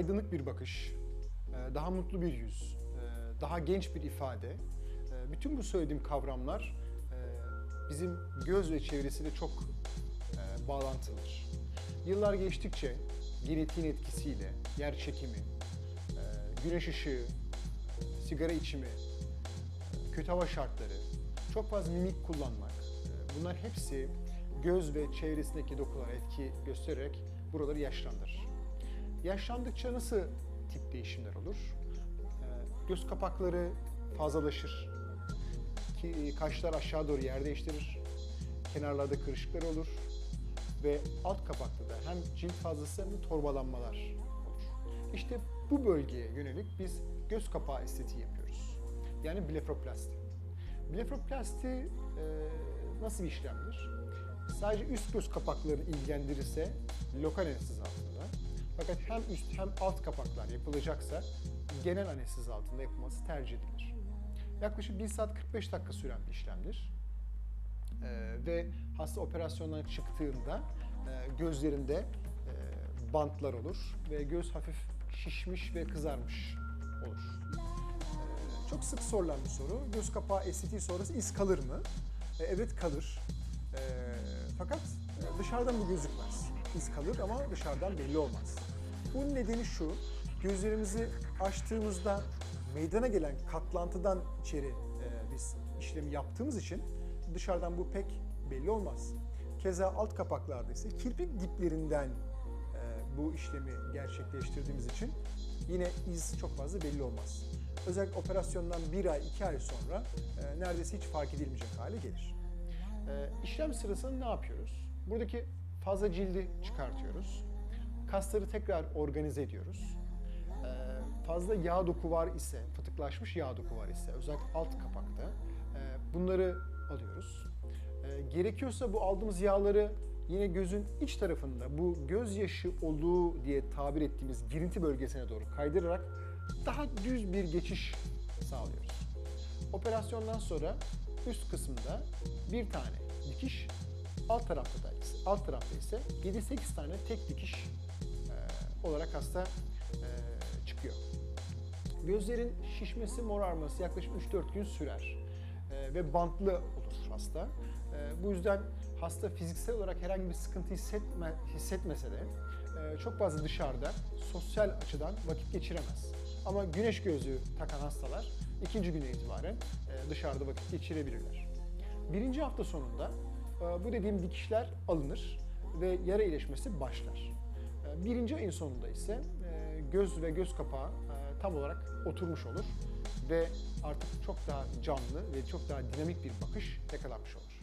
aydınlık bir bakış, e, daha mutlu bir yüz, e, daha genç bir ifade. e, Bütün bu söylediğim kavramlar bizim göz ve çevresiyle çok bağlantılıdır. Yıllar geçtikçe genetiğin etkisiyle yer çekimi, güneş ışığı, sigara içimi, kötü hava şartları, çok fazla mimik kullanmak, bunlar hepsi göz ve çevresindeki dokulara etki göstererek buraları yaşlandırır. Yaşlandıkça nasıl tip değişimler olur? E, Göz kapakları fazlalaşır, ki kaşlar aşağı doğru yer değiştirir, kenarlarda kırışıklar olur ve alt kapakta da hem cilt fazlası hem de torbalanmalar olur. İşte bu bölgeye yönelik biz göz kapağı estetiği yapıyoruz. Yani blefroplasti. Blefroplasti e, nasıl bir işlemdir? Sadece üst göz kapaklarını ilgilendirirse lokal anestezi altında. Fakat hem üst hem alt kapaklar yapılacaksa genel anestezi altında yapılması tercih edilir. Yaklaşık 1 saat 45 dakika süren bir işlemdir. Ee, ve hasta operasyondan çıktığında e, gözlerinde e, bantlar olur ve göz hafif şişmiş ve kızarmış olur. Ee, çok sık sorulan bir soru. Göz kapağı estetiği sonrası iz kalır mı? E, evet kalır. E, fakat e, dışarıdan bu gözükmez. İz kalır ama dışarıdan belli olmaz. Bunun nedeni şu, gözlerimizi açtığımızda meydana gelen katlantıdan içeri e, biz işlemi yaptığımız için dışarıdan bu pek belli olmaz. Keza alt kapaklarda ise kirpik diplerinden e, bu işlemi gerçekleştirdiğimiz için yine iz çok fazla belli olmaz. Özellikle operasyondan bir ay, iki ay sonra e, neredeyse hiç fark edilmeyecek hale gelir. E, işlem sırasında ne yapıyoruz? Buradaki fazla cildi çıkartıyoruz. Kasları tekrar organize ediyoruz. Ee, fazla yağ doku var ise, fıtıklaşmış yağ doku var ise, özellikle alt kapakta e, bunları alıyoruz. E, gerekiyorsa bu aldığımız yağları yine gözün iç tarafında bu gözyaşı olduğu diye tabir ettiğimiz girinti bölgesine doğru kaydırarak daha düz bir geçiş sağlıyoruz. Operasyondan sonra üst kısımda bir tane dikiş, alt tarafta da alt tarafta ise 7-8 tane tek dikiş e, olarak hasta e, çıkıyor. Gözlerin şişmesi, morarması yaklaşık 3-4 gün sürer E, ve bantlı olur hasta. E, bu yüzden hasta fiziksel olarak herhangi bir sıkıntı hissetme, hissetmese de e, çok fazla dışarıda sosyal açıdan vakit geçiremez. Ama güneş gözlüğü takan hastalar ikinci güne itibaren e, dışarıda vakit geçirebilirler. Birinci hafta sonunda ee, bu dediğim dikişler alınır ve yara iyileşmesi başlar. Ee, birinci ayın sonunda ise e, göz ve göz kapağı e, tam olarak oturmuş olur ve artık çok daha canlı ve çok daha dinamik bir bakış yakalanmış olur.